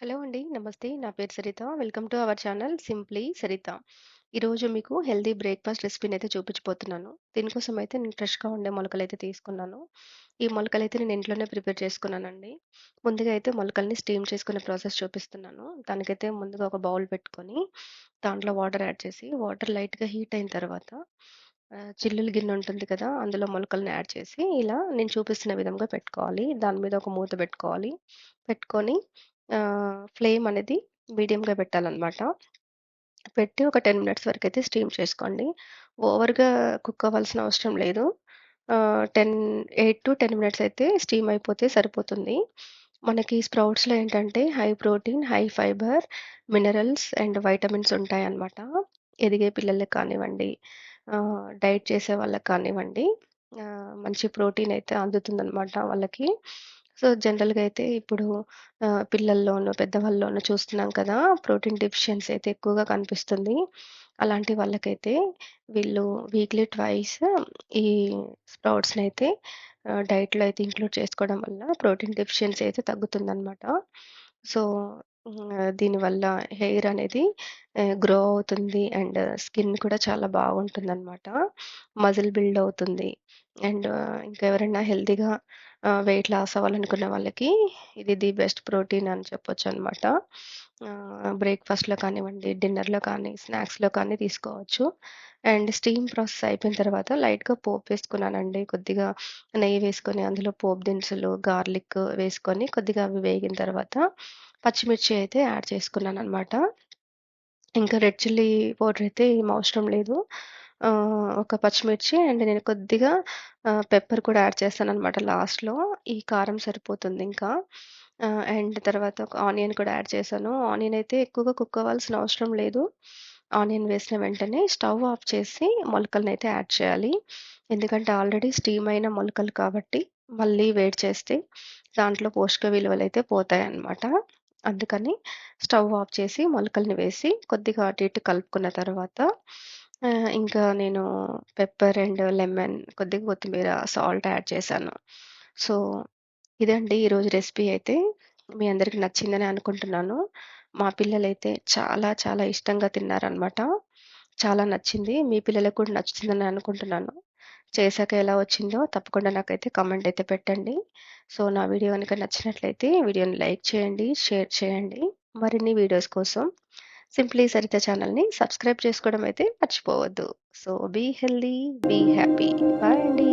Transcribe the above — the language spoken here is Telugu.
హలో అండి. నమస్తే. నా పేరు Saritha. Welcome to our channel simply Saritha. ఈరోజు మీకు హెల్దీ బ్రేక్‌ఫాస్ట్ రెసిపీనైతే చూపించబోతున్నాను. దీనికోసం అయితే నేను ఫ్రెష్‌గా ఉండే మొలకలు అయితే తీసుకున్నాను. ఈ మొలకలైతే నేను ఇంట్లోనే ప్రిపేర్ చేసుకున్నానండి. ముందుగా అయితే మొలకల్ని స్టీమ్ చేసుకునే ప్రాసెస్ చూపిస్తున్నాను. దానికైతే ముందుగా ఒక బౌల్ పెట్టుకొని, దాంట్లో వాటర్ యాడ్ చేసి, వాటర్ లైట్‌గా హీట్ అయిన తర్వాత చిల్లులు గిన్నె ఉంటుంది కదా! అందులో మొలకల్ని యాడ్ చేసి, ఇలా నేను చూపిస్తున్న విధంగా పెట్టుకోవాలి. దాని మీద ఒక మూత పెట్టుకోవాలి. పెట్టుకొని ఫ్లేమ్ అనేది మీడియంగా పెట్టాలన్నమాట పెట్టి ఒక 10 మినిట్స్ వరకు అయితే స్టీమ్ చేసుకోండి. ఓవర్‌గా కుక్ అవ్వాల్సిన అవసరం లేదు. Ten eight to ten minutes అయితే స్టీమ్ అయిపోతే సరిపోతుంది. మనకి స్ప్రౌట్స్‌లో ఏంటంటే high protein, high fibre, minerals and vitamins ఉంటాయన్నమాట. ఎదిగే పిల్లలకు కానివ్వండి, డైట్ చేసే వాళ్ళకి కానివ్వండి, మంచి ప్రోటీన్ అయితే అందుతుందనమాట వాళ్ళకి. సో, జనరల్‌గా అయితే ఇప్పుడు పిల్లల్లోనూ, పెద్దవాళ్ళలోనూ చూస్తున్నాం కదా! ప్రోటీన్ డెఫిషియన్సీ అయితే ఎక్కువగా కనిపిస్తుంది. అలాంటి వాళ్ళకైతే వీళ్ళు వీక్లీ ట్వైస్ ఈ స్ప్రౌట్స్ని అయితే డైట్‌లో అయితే ఇంక్లూడ్ చేసుకోవడం వల్ల ప్రోటీన్ డెఫిషియన్సీ అయితే తగ్గుతుందనమాట. సో, దీనివల్ల హెయిర్ అనేది గ్రో అవుతుంది అండ్ స్కిన్ కూడా చాలా బాగుంటుంది అనమాట మజిల్ బిల్డ్ అవుతుంది. అండ్ ఇంకా ఎవరైనా హెల్తీగా వెయిట్ లాస్ అవ్వాలనుకున్న వాళ్ళకి ఇది ది బెస్ట్ ప్రోటీన్ అని చెప్పొచ్చు అనమాట బ్రేక్‌ఫాస్ట్‌లో కానివ్వండి, డిన్నర్‌లో కానీ, స్నాక్స్‌లో కానీ తీసుకోవచ్చు. అండ్ స్టీమ్ ప్రాసెస్ అయిపోయిన తర్వాత లైట్‌గా పోపు వేసుకున్నానండి. కొద్దిగా నెయ్యి వేసుకొని అందులో పోపు దినుసులు, గార్లిక్ వేసుకొని కొద్దిగా అవి వేగిన తర్వాత పచ్చిమిర్చి అయితే యాడ్ చేసుకున్నాను అనమాట ఇంకా రెడ్ చిల్లీ పౌడర్ అయితే ఏం అవసరం లేదు. ఒక పచ్చిమిర్చి అండ్ నేను కొద్దిగా పెప్పర్ కూడా యాడ్ చేస్తాననమాట లాస్ట్‌లో. ఈ కారం సరిపోతుంది ఇంకా అండ్ తర్వాత ఒక ఆనియన్ కూడా యాడ్ చేశాను. ఆనియన్ అయితే ఎక్కువగా కుక్ అవ్వాల్సిన అవసరం లేదు. ఆనియన్ వేసిన వెంటనే స్టవ్ ఆఫ్ చేసి మొలకలనైతే యాడ్ చేయాలి. ఎందుకంటే ఆల్రెడీ స్టీమ్ అయిన మొలకలు కాబట్టి మళ్ళీ వేడి చేస్తే దాంట్లో పోషక విలువలు అయితే పోతాయి అన్నమాట అందుకని స్టవ్ ఆఫ్ చేసి మొలకల్ని వేసి కొద్దిగా అటు ఇటు కలుపుకున్న తర్వాత ఇంకా నేను పెప్పర్ అండ్ లెమన్, కొద్దిగా కొత్తిమీర, సాల్ట్ యాడ్ చేశాను. సో, ఇదండి ఈరోజు రెసిపీ అయితే. మీ అందరికి నచ్చిందని అనుకుంటున్నాను. మా పిల్లలైతే చాలా చాలా ఇష్టంగా తిన్నారనమాట. చాలా నచ్చింది. మీ పిల్లలకు కూడా నచ్చుతుందని అనుకుంటున్నాను. చేశాక ఎలా వచ్చిందో తప్పకుండా నాకైతే కామెంట్ అయితే పెట్టండి. సో, నా వీడియో గనుక నచ్చినట్లయితే వీడియోని లైక్ చేయండి, షేర్ చేయండి. మరిన్ని వీడియోస్ కోసం సింప్లీ సరిత ఛానల్‌ని సబ్స్క్రైబ్ చేసుకోవడం అయితే మర్చిపోవద్దు. So, be healthy be happy. Bye అండి.